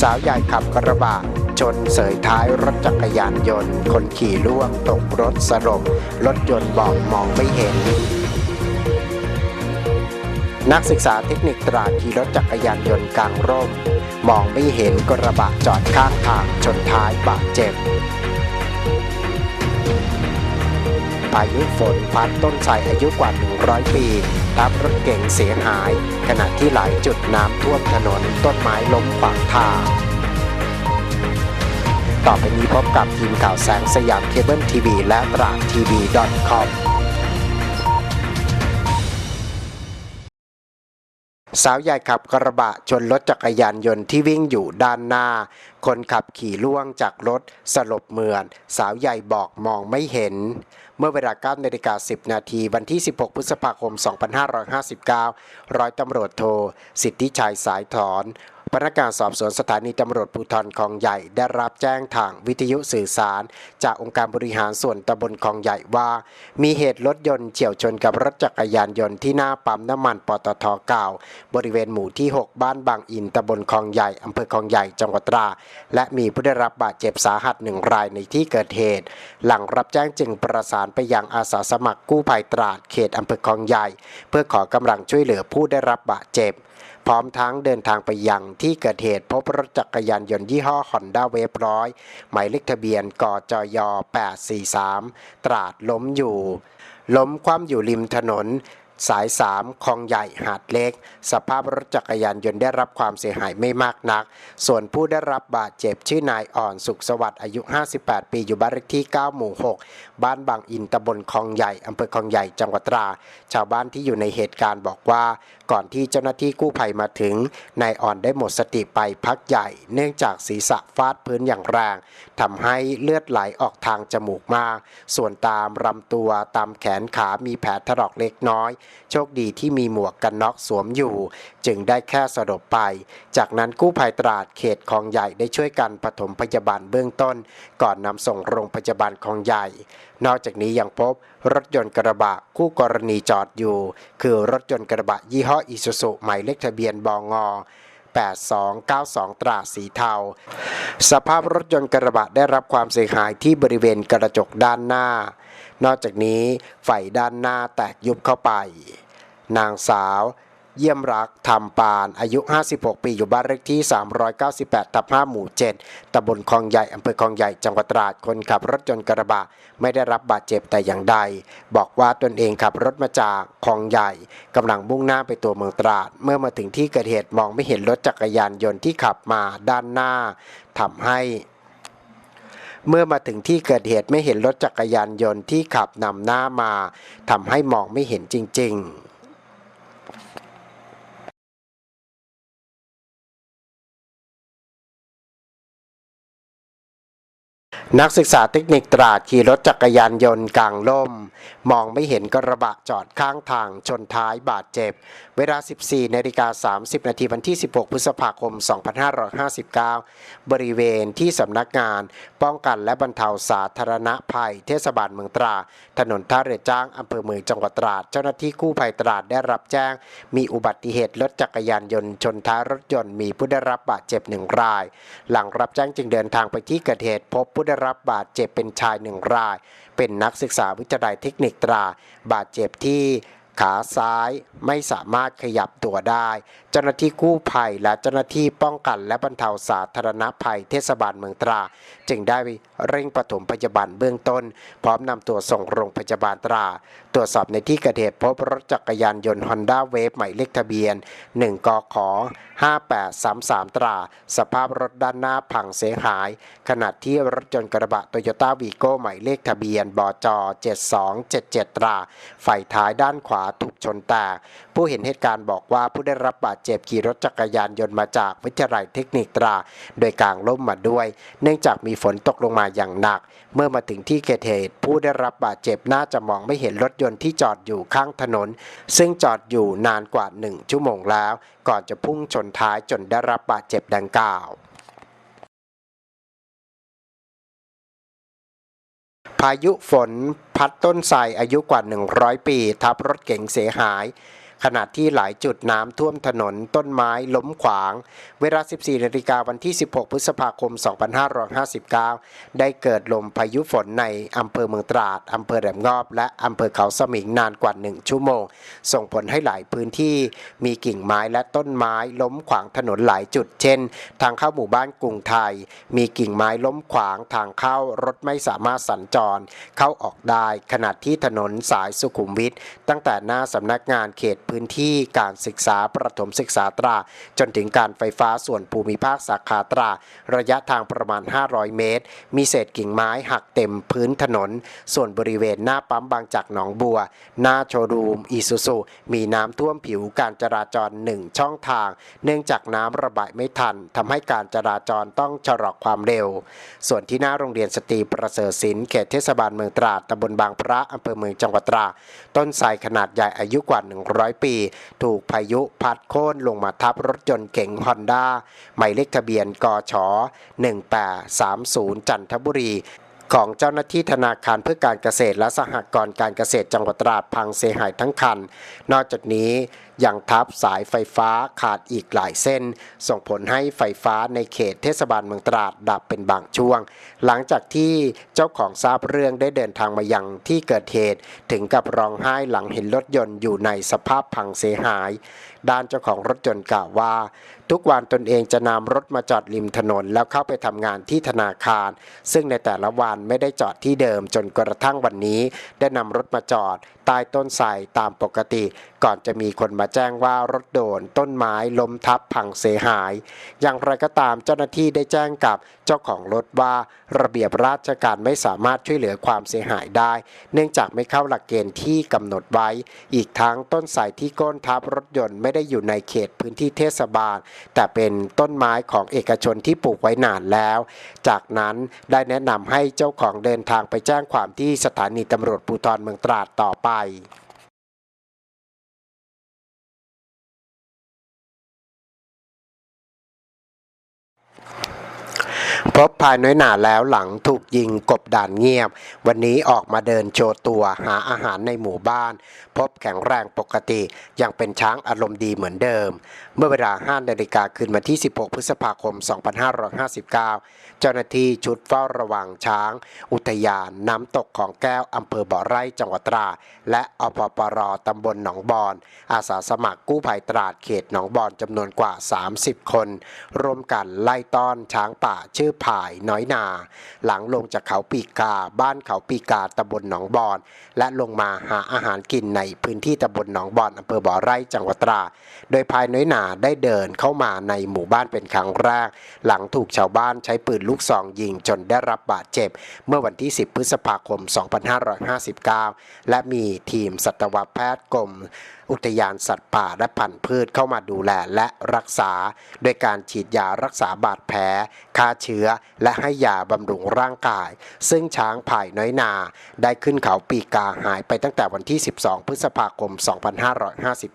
สาวใหญ่ขับกระบะชนเสยท้ายรถจักรยานยนต์ คนขี่ล่วงตกรถสลบรถยนต์บอกมองไม่เห็น นักศึกษาเทคนิคตราดขี่รถจักรยานยนต์กลางร่ม มองไม่เห็นกระบะจอดข้างทางชนท้ายบาดเจ็บพายุฝนพัดต้นไทรอายุกว่า 100 ปี ทับรถเก๋งเสียหาย ขณะที่หลายจุดน้ำท่วมถนนต้นไม้ล้มขวางทางต่อไปนี้พบกับทีมข่าวแสงสยามเคเบิลทีวีและตราดทีวี .com สาวใหญ่ขับกระบะชนรถจักรยานยนต์ที่วิ่งอยู่ด้านหน้า คนขับขี่ล่วงจากรถสลบเหมือน สาวใหญ่บอกมองไม่เห็น เมื่อเวลา9นาฬิกา10 นาทีวันที่ 16 พฤษภาคม 2559 ร้อยตำรวจโท สิทธิชัยสายถอน พนักงานสอบสวนสถานีตำรวจภูธรคลองใหญ่ได้รับแจ้งทางวิทยุสื่อสาร จากองค์การบริหารส่วนตำบลคลองใหญ่ว่า มีเหตุรถยนต์เฉี่ยวชนกับรถจักรยานยนต์ที่หน้าปั๊มน้ำมันปตทเก่าบริเวณหมู่ที่ 6 บ้านบางอินตำบลคลองใหญ่อำเภอคลองใหญ่จังหวัดตรา และมีผู้ได้รับบาดเจ็บสาหัสหนึ่งรายในที่เกิดเหตุ หลังรับแจ้งจึงประสานไปยังอาสาสมัครกู้ภัยตราดเขตอำเภอคลองใหญ่ เพื่อขอกำลังช่วยเหลือผู้ได้รับบาดเจ็บ พร้อมทั้งเดินทางไปยังที่เกิดเหตุพบรถจักรยานยนต์ยี่ห้อ Honda w a v e ร้อยหมายเลขทะเบียนกจย 843 ตราดล้มอยู่ ล้มคว่ำอยู่ริมถนนสาย 3คลองใหญ่หาดเล็ก สภาพรถจักรยานยนต์ได้รับความเสียหายไม่มากนัก ส่วนผู้ได้รับบาดเจ็บชื่อนายอ่อนสุขสวัสดิ์อายุ 58 ปีอยู่บ้านเลขที่ 9 หมู่ 6 บ้านบางอินตำบลคลองใหญ่อำเภอคลองใหญ่จังหวัดตรา ชาวบ้านที่อยู่ในเหตุการณ์บอกว่า ก่อนที่เจ้าหน้าที่กู้ภัยมาถึงนายอ่อนได้หมดสติไปพักใหญ่ เนื่องจากศีรษะฟาดพื้นอย่างแรงทำให้เลือดไหลออกทางจมูกมาก ส่วนตามลำตัวตามแขนขามีแผลถลอกเล็กน้อย โชคดีที่มีหมวกกันน็อกสวมอยู่ จึงได้แค่สลบไป จากนั้นกู้ภัยตราดเขตคลองใหญ่ได้ช่วยกันปฐมพยาบาลเบื้องต้น ก่อนนำส่งโรงพยาบาลคลองใหญ่ นอกจากนี้ยังพบรถยนต์กระบะคู่กรณีจอดอยู่ คือรถยนต์กระบะยี่ห้ออิซูซุหมายเลขทะเบียนบอง8292 ตราสีเทา สภาพรถยนต์กระบะได้รับความเสียหายที่บริเวณกระจกด้านหน้า นอกจากนี้ไฟด้านหน้าแตกยุบเข้าไป นางสาว เยี่ยมรักทำปานอายุ 56 ปีอยู่บ้านเลขที่ 398 ทับ 5 หมู่ 7ตำบลคลองใหญ่อำเภอคลองใหญ่จังหวัดตราดคนขับรถยนต์กระบะไม่ได้รับบาดเจ็บแต่อย่างใด บอกว่าตนเองขับรถมาจากคลองใหญ่กำลังมุ่งหน้าไปตัวเมืองตราด เมื่อมาถึงที่เกิดเหตุมองไม่เห็นรถจักรยานยนต์ที่ขับมาด้านหน้าทำให้เมื่อมาถึงที่เกิดเหตุไม่เห็นรถจักรยานยนต์ที่ขับนำหน้ามาทำให้มองไม่เห็นจริง ๆ นักศึกษาเทคนิคตราดขี่รถจักรยานยนต์กลางล่ม มองไม่เห็นกระบะจอดข้างทางชนท้ายบาดเจ็บ เวลา 14นาฬิกา30 นาทีวันที่ 16 พฤษภาคม 2559 บริเวณที่สำนักงาน ป้องกันและบรรเทาสาธารณภัย เทศบาลเมืองตราดถนนท่าเรือจ้างอำเภอเมืองจังหวัดตราด เจ้าหน้าที่กู้ภัยตราดได้รับแจ้ง มีอุบัติเหตุรถจักรยานยนต์ชนท้ายรถยนต์มีผู้ได้รับบาดเจ็บหนึ่งราย หลังรับแจ้งจึงเดินทางไปที่เกิดเหตุพบผู้ได้รับบาดเจ็บเป็นชายหนึ่งราย เป็นนักศึกษาวิทยาลัยเทคนิคตรา บาดเจ็บที่ขาซ้ายไม่สามารถขยับตัวได้ เจ้าหน้าที่กู้ภัยและเจ้าหน้าที่ป้องกันและบรรเทาสาธารณภัยเทศบาลเมืองตรา จึงได้เร่งปฐมพยาบาลเบื้องต้น พร้อมนำตัวส่งโรงพยาบาลตรา ตรวจสอบในที่เกิดเหตุพบรถจักรยานยนต์ Honda Wave หมายเลขทะเบียน 1กข 5833 ตรา สภาพรถด้านหน้าพังเสียหาย ขณะที่รถยนต์กระบะโตโยต้าวีโก้หมายเลขทะเบียนบจ 7277 ตรา ไฟท้ายด้านขวาถูกชนแตก ผู้เห็นเหตุการณ์บอกว่าผู้ได้รับบาดเจ็บขี่รถจักรยานยนต์มาจากวิทยาลัยเทคนิคตรา โดยกลางล่มมาด้วย เนื่องจากมีฝนตกลงมาอย่างหนัก เมื่อมาถึงที่เกิดเหตุ ผู้ได้รับบาดเจ็บน่าจะมองไม่เห็นรถยนต์ที่จอดอยู่ข้างถนน ซึ่งจอดอยู่นานกว่า 1 ชั่วโมงแล้ว ก่อนจะพุ่งชนท้ายจนได้รับบาดเจ็บดังกล่าวพายุฝนพัดต้นไทรอายุกว่า 100 ปี ทับรถเก๋งเสียหาย ขณะที่หลายจุดน้ำท่วมถนนต้นไม้ล้มขวาง เวลา 14นาฬิกาวันที่ 16 พฤษภาคม 2559 ได้เกิดลมพายุฝนในอำเภอเมืองตราดอำเภอแหลมงอบ และอำเภอเขาสมิงนานกว่า 1 ชั่วโมง ส่งผลให้หลายพื้นที่มีกิ่งไม้และต้นไม้ล้มขวางถนนหลายจุด เช่น ทางเข้าหมู่บ้านกรุงไทย มีกิ่งไม้ล้มขวางทางเข้ารถไม่สามารถสัญจร เข้าออกได้ขณะที่ถนนสายสุขุมวิทตั้งแต่หน้าสำนักงานเขตพื้นที่การศึกษาประถมศึกษาตรา จนถึงการไฟฟ้าส่วนภูมิภาคสาขาตรา ระยะทางประมาณ 500 เมตร มีเศษกิ่งไม้หักเต็มพื้นถนน ส่วนบริเวณหน้าปั๊มบางจากหนองบัว หน้าโชว์รูมอีซูซูมีน้ำท่วมผิวการจราจรหนึ่งช่องทาง เนื่องจากน้ำระบายไม่ทันทำให้การจราจรต้องชะลอความเร็ว ส่วนที่หน้าโรงเรียนสตรีประเสริฐศิลป์เขตเทศบาลเมืองตราดตำบลบางพระอำเภอเมืองจังหวัดตราดต้นไทรขนาดใหญ่อายุกว่า 100ปี ถูกพายุพัดโค่นลงมาทับรถยนต์เก๋งฮอนด้าหมายเลขทะเบียนกช1830 จันทบุรี ของเจ้าหน้าที่ธนาคารเพื่อการเกษตรและสหกรณ์การเกษตรจังหวัดตราดพังเสียหายทั้งคัน นอกจากนี้ยังทับสายไฟฟ้าขาดอีกหลายเส้น ส่งผลให้ไฟฟ้าในเขตเทศบาลเมืองตราดดับเป็นบางช่วง หลังจากที่เจ้าของทราบเรื่องได้เดินทางมายังที่เกิดเหตุ ถึงกับร้องไห้หลังเห็นรถยนต์อยู่ในสภาพพังเสียหาย ด้านเจ้าของรถยนต์กล่าวว่า ทุกวันตนเองจะนำรถมาจอดริมถนน แล้วเข้าไปทำงานที่ธนาคาร ซึ่งในแต่ละวันไม่ได้จอดที่เดิมจนกระทั่งวันนี้ ได้นำรถมาจอด ใต้ต้นไทรตามปกติ ก่อนจะมีคนมาแจ้งว่ารถโดนต้นไม้ล้มทับพังเสียหาย อย่างไรก็ตามเจ้าหน้าที่ได้แจ้งกับเจ้าของรถว่าระเบียบราชการไม่สามารถช่วยเหลือความเสียหายได้ เนื่องจากไม่เข้าหลักเกณฑ์ที่กำหนดไว้ อีกทั้งต้นไทรที่ก้นทับรถยนต์ไม่ได้อยู่ในเขตพื้นที่เทศบาล แต่เป็นต้นไม้ของเอกชนที่ปลูกไว้นานแล้ว จากนั้นได้แนะนำให้เจ้าของเดินทางไปแจ้งความที่สถานีตำรวจภูธรเมืองตราดต่อไปไป พบภายน้อยหนาแล้วหลังถูกยิงกบด่านเงียบ วันนี้ออกมาเดินโชว์ตัวหาอาหารในหมู่บ้าน พบแข็งแรงปกติยังเป็นช้างอารมณ์ดีเหมือนเดิม เมื่อเวลา 5 นาฬิกาคืนวันที่ 16 พฤษภาคม 2559 เจ้าหน้าที่ชุดเฝ้าระวังช้าง อุทยานน้ำตกของแก้วอำเภอบ่อไร่จังหวัดตรา และอปปรตำบลหนองบอน อาสาสมัครกู้ภัยตราดเขตหนองบอนจำนวนกว่า 30 คนร่วมกันไล่ต้อนช้างป่าชื่อผายน้อยนา หลังลงจากเขาปีกา บ้านเขาปีกาตำบลหนองบอน และลงมาหาอาหารกินในพื้นที่ตำบลหนองบอนอำเภอบ่อไร่จังหวัดตราดโดยภายน้อยนาได้เดินเข้ามาในหมู่บ้านเป็นครั้งแรก หลังถูกชาวบ้านใช้ปืนลูกซองยิงจนได้รับบาดเจ็บ เมื่อวันที่ 10 พฤษภาคม 2559 และมีทีมสัตวแพทย์กรม อุทยานสัตว์ป่าและพันธุ์พืชเข้ามาดูแลและรักษา โดยการฉีดยารักษาบาดแผลฆ่าเชื้อ และให้ยาบำรุงร่างกาย ซึ่งช้างผ่ายน้อยนา ได้ขึ้นเขาปีกาหายไปตั้งแต่วันที่ 12 พฤษภาคม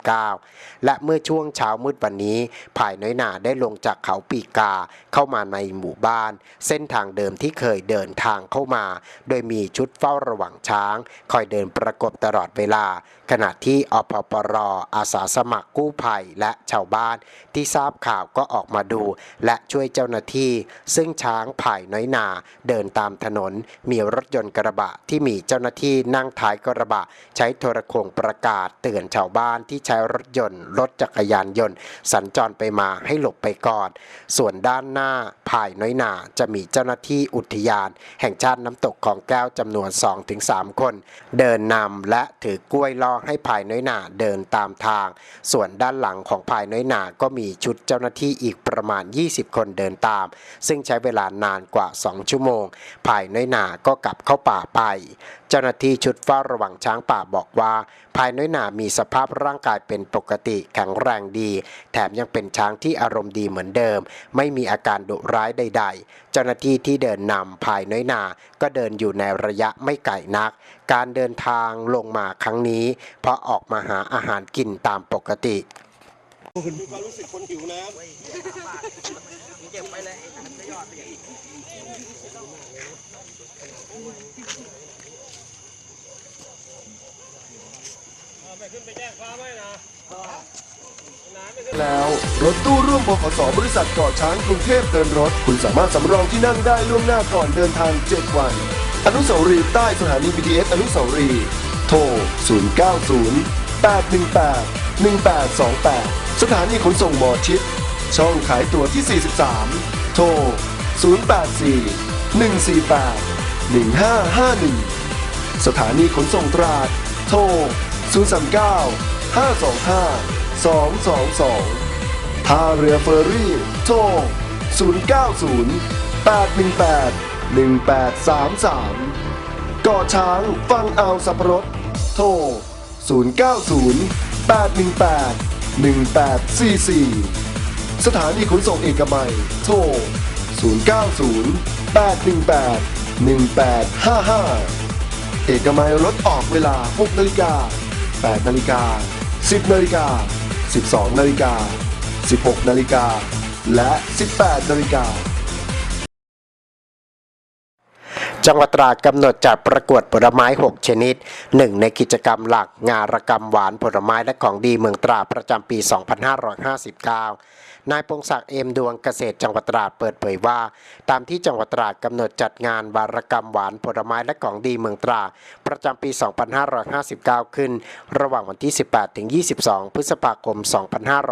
2559 และเมื่อช่วงเช้ามืดวันนี้ผ่ายน้อยนาได้ลงจากเขาปีกาเข้ามาในหมู่บ้าน เส้นทางเดิมที่เคยเดินทางเข้ามา โดยมีชุดเฝ้าระวังช้าง คอยเดินประกบตลอดเวลา ขณะที่อพปรอาสาสมัครกู้ภัยและชาวบ้านที่ทราบข่าวก็ออกมาดู และช่วยเจ้าหน้าที่ ซึ่งช้างผ่ายน้อยนาเดินตามถนน มีรถยนต์กระบะที่มีเจ้าหน้าที่นั่งท้ายกระบะ ใช้โทรโขงประกาศเตือนชาวบ้านที่ใช้รถยนต์ รถจักรยานยนต์ สัญจรไปมาให้หลบไปก่อน ส่วนด้านหน้าผ่ายน้อยนาจะมีเจ้าหน้าที่อุทยาน แห่งชาติน้ำตกของแก้วจำนวน 2-3 คน เดินนำและถือกล้วยล่อให้ภายน้อยหนาเดินตามทาง ส่วนด้านหลังของภายน้อยหนาก็มีชุดเจ้าหน้าที่อีกประมาณ 20 คนเดินตาม ซึ่งใช้เวลานานกว่า 2 ชั่วโมง ภายน้อยหนาก็กลับเข้าป่าไป เจ้าหน้าที่ชุดเฝ้าระวังช้างป่าบอกว่า ภายน้อยหนามีสภาพร่างกายเป็นปกติแข็งแรงดี แถมยังเป็นช้างที่อารมณ์ดีเหมือนเดิม ไม่มีอาการดุร้ายใด ๆ เจ้าหน้าที่ที่เดินนำภายน้อยหนาก็เดินอยู่ในระยะไม่ไกลนัก การเดินทางลงมาครั้งนี้ เพราะออกมาหาอาหารกินตามปกติแล้วรถตู้ร่วมบขสบริษัทเกาะช้างกรุงเทพเดินรถ คุณสามารถสำรองที่นั่งได้ล่วงหน้าก่อนเดินทาง 7 วัน อนุสาวรีย์ใต้สถานี BTS อนุสาวรีย์โทร 090 818 1828 สถานีขนส่งหมอชิด ช่องขายตั๋วที่ 43 โทร 084 148 1551 สถานีขนส่งตราด โทร 039 525 222ท่าเรือเฟอร์รี่ โทร 090 818 1833ก่อช้างฟังเอาสับปะรดโทร 090 818 1844 สถานีขนส่งเอกมัย โทร 090 818 1855 เอกมัยรถออกเวลา 6 นาฬิกา 8 นาฬิกา 10 นาฬิกา 12 นาฬิกา 16 นาฬิกา และ 18 นาฬิกา จังหวัดตรากำหนดจัดประกวดผลไม้ 6 ชนิด หนึ่งในกิจกรรมหลักงานรกรรมหวานผลไม้และของดีเมืองตราประจำปี 2559 นายพงศักดิ์เอมดวงเกษตรจังหวัดตราดเปิดเผยว่า ตามที่จังหวัดตราดกำหนดจัดงานวารกรรมหวานผลไม้และของดีเมืองตราดประจำปี 2559 ขึ้น ระหว่างวันที่ 18 ถึง 22 พฤษภาคม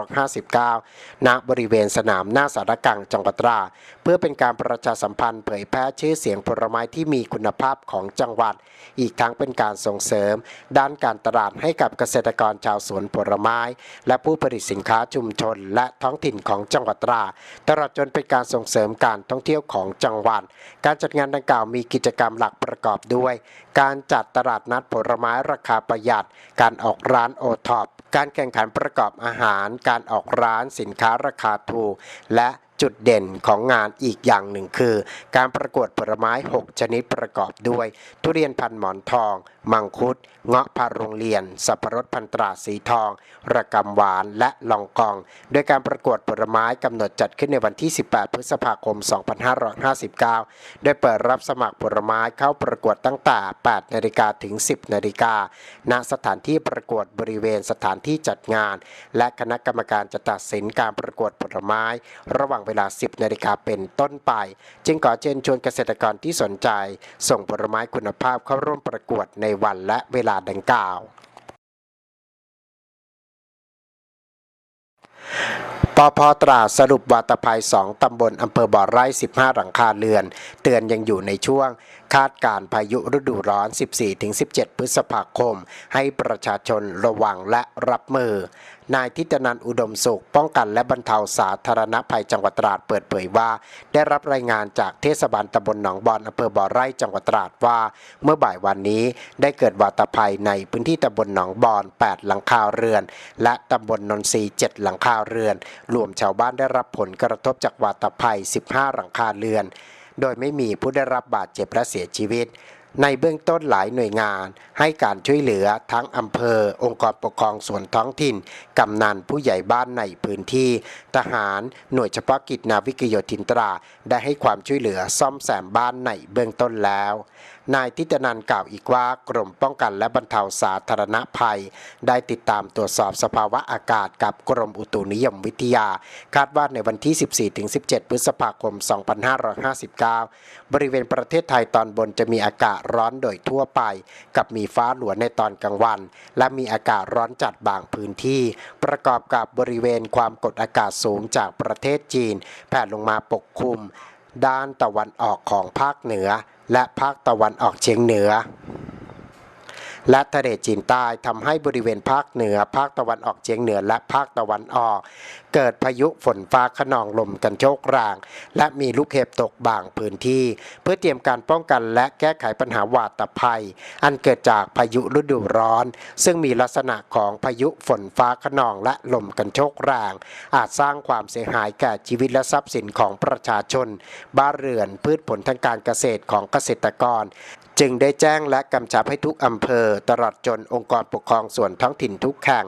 2559 ณ บริเวณสนามหน้าสารกลางจังหวัดตราดเพื่อเป็นการประชาสัมพันธ์เผยแพร่ชื่อเสียงผลไม้ที่มีคุณภาพของจังหวัด อีกทั้งเป็นการส่งเสริม ด้านการตลาดให้กับเกษตรกรชาวสวนผลไม้ และผู้ผลิตสินค้าชุมชนและท้องถิ่นของจังหวัดตราตลอดจนเป็นการส่งเสริมการท่องเที่ยวของจังหวัด การจัดงานดังกล่าวมีกิจกรรมหลักประกอบด้วย การจัดตลาดนัดผลไม้ราคาประหยัด การออกร้านโอท็อป การแข่งขันประกอบอาหาร การออกร้านสินค้าราคาถูก และจุดเด่นของงานอีกอย่างหนึ่งคือ การประกวดผลไม้ 6 ชนิดประกอบด้วย ทุเรียนพันหมอนทองมังคุด เงาะพาโรงเรียน สับปะรดพันตราสีทอง ระกำหวานและลองกอง โดยการประกวดผลไม้กำหนดจัดขึ้นในวันที่ 18 พฤษภาคม 2559 โดยเปิดรับสมัครผลไม้เข้าประกวดตั้งแต่ 8 นาฬิกาถึง 10 นาฬิกา ณ สถานที่ประกวดบริเวณสถานที่จัดงาน และคณะกรรมการจะตัดสินการประกวดผลไม้ ระหว่างเวลา 10 นาฬิกาเป็นต้นไป จึงขอเชิญชวนเกษตรกรที่สนใจ ส่งผลไม้คุณภาพเข้าร่วมประกวดในวันและเวลาดังกล่าว ปพตราสรุปวาตภัย 2 ตำบลอำเภอบ่อไร่ 15 หลังคาเรือน เตือนยังอยู่ในช่วง คาดการพายุฤดูร้อน 14-17 พฤษภาคม ให้ประชาชนระวังและรับมือ นายทิตนันอุดมสุข ป้องกันและบรรเทาสาธารณภัยจังหวัดตราดเปิดเผยว่า ได้รับรายงานจากเทศบาลตำบลหนองบอนอำเภอบ่อไร่จังหวัดตราดว่า เมื่อบ่ายวันนี้ได้เกิดวาตภัยในพื้นที่ตำบลหนองบอน 8 หลังคาเรือน และตำบลนนทรีย์7หลังคาเรือน รวมชาวบ้านได้รับผลกระทบจากวาตภัย 15 หลังคาเรือน โดยไม่มีผู้ได้รับบาดเจ็บและเสียชีวิต ในเบื้องต้นหลายหน่วยงาน ให้การช่วยเหลือทั้งอำเภอ องค์กรปกครองส่วนท้องถิ่น กำนันผู้ใหญ่บ้านในพื้นที่ ทหารหน่วยเฉพาะกิจนาวิกโยธินตรา ได้ให้ความช่วยเหลือซ่อมแซมบ้านในเบื้องต้นแล้ว นายทิตนันกล่าวอีกว่ากรมป้องกันและบรรเทาสาธารณภัย ได้ติดตามตรวจสอบสภาวะอากาศกับกรมอุตุนิยมวิทยา คาดว่าในวันที่ 14-17 พฤษภาคม 2559 บริเวณประเทศไทยตอนบนจะมีอากาศร้อนโดยทั่วไป กับมีฟ้าหลวในตอนกลางวัน และมีอากาศร้อนจัดบางพื้นที่ ประกอบกับบริเวณความกดอากาศสูงจากประเทศจีน แผ่ลงมาปกคลุมด้านตะวันออกของภาคเหนือ และภาคตะวันออกเฉียงเหนือ และทะเลจีนใต้ทำให้บริเวณภาคเหนือ ภาคตะวันออกเฉียงเหนือและภาคตะวันออก เกิดพายุฝนฟ้าขนองลมกันโชกแรงและมีลูกเห็บตกบางพื้นที่ เพื่อเตรียมการป้องกันและแก้ไขปัญหาวาตภัย อันเกิดจากพายุฤดูร้อน ซึ่งมีลักษณะของพายุฝนฟ้าขนองและลมกันโชกแรงอาจสร้างความเสียหายแก่ชีวิตและทรัพย์สินของประชาชน บ้านเรือนพืชผลทางการเกษตรของเกษตรกร จึงได้แจ้งและกำชับให้ทุกอำเภอ ตลอดจนองค์กรปกครองส่วนท้องถิ่นทุกแห่ง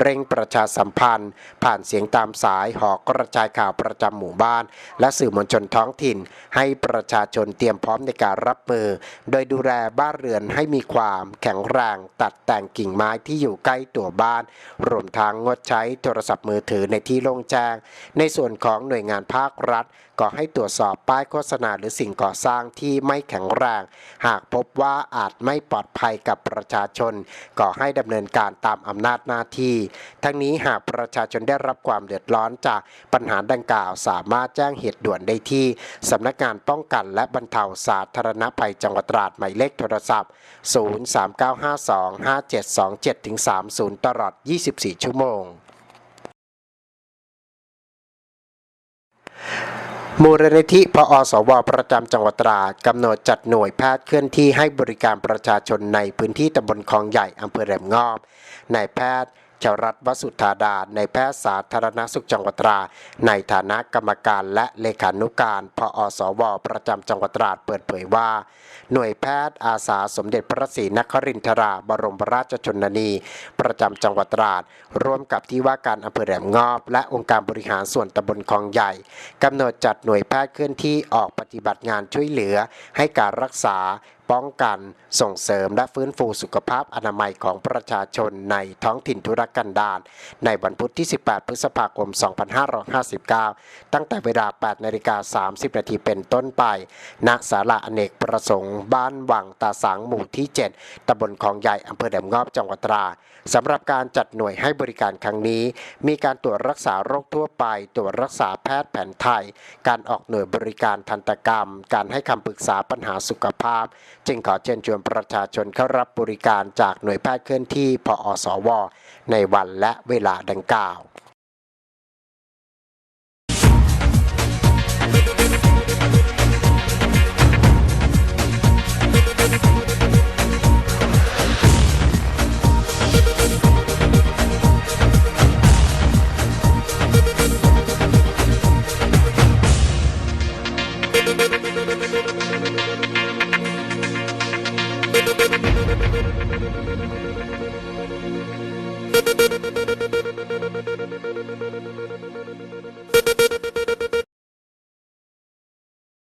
เร่งประชาสัมพันธ์ ผ่านเสียงตามสายหอกระจายข่าวประจำหมู่บ้าน และสื่อมวลชนท้องถิ่น ให้ประชาชนเตรียมพร้อมในการรับมือ โดยดูแลบ้านเรือนให้มีความแข็งแรงตัดแต่งกิ่งไม้ที่อยู่ใกล้ตัวบ้าน รวมทั้งงดใช้โทรศัพท์มือถือในที่โล่งแจ้ง ในส่วนของหน่วยงานภาครัฐ ก็ให้ตรวจสอบป้ายโฆษณาหรือสิ่งก่อสร้างที่ไม่แข็งแรง หากพบว่าอาจไม่ปลอดภัยกับประชาชนก็ให้ดำเนินการตามอำนาจหน้าที่ ทั้งนี้หากประชาชนได้รับความเดือดร้อนจากปัญหาดังกล่าว สามารถแจ้งเหตุด่วนได้ที่สำนักงานป้องกันและบรรเทาสาธารณภัยจังหวัดตราดหมายเลขโทรศัพท์ 039525727-30 ตลอด 24 ชั่วโมง มูลนิธิพอสว ประจำจังหวัดตราดกำหนดจัดหน่วยแพทย์เคลื่อนที่ให้บริการประชาชนในพื้นที่ตำบลคลองใหญ่อำเภอแหลมงอบนายแพทย์ ชรัตวสุธาดา ในแพทย์สาธารณสุขจังหวัดตราดในฐานะกรรมการและเลขานุการพอสว ประจำจังหวัดตราดเปิดเผยว่า หน่วยแพทย์อาสาสมเด็จพระศรีนครินทราบรมราชชนนี ประจำจังหวัดตราด ร่วมกับที่ว่าการอำเภอแหลมงอบ และองค์การบริหารส่วนตำบลคลองใหญ่กำหนดจัดหน่วยแพทย์เคลื่อนที่ออกปฏิบัติงานช่วยเหลือให้การรักษา ป้องกัน ส่งเสริมและฟื้นฟูสุขภาพอนามัยของประชาชนในท้องถิ่นธุรกันดารในวันพุธที่ 18 พฤษภาคม 2559 ตั้งแต่เวลา 8 นาฬิกา 30 นาทีเป็นต้นไป ณ ศาลาอเนกประสงค์ บ้านวังตาสังหมู่ที่ 7 ตำบลคลองใหญ่อำเภอแหลมงอบ จังหวัดตราดสำหรับการจัดหน่วยให้บริการครั้งนี้ มีการตรวจรักษาโรคทั่วไป ตรวจรักษาแพทย์แผนไทย การออกหน่วยบริการทันตกรรม การให้คำปรึกษาปัญหาสุขภาพจึงขอเชิญชวนประชาชนเข้ารับบริการจากหน่วยแพทย์เคลื่อนที่พอสว ในวันและเวลาดังกล่าว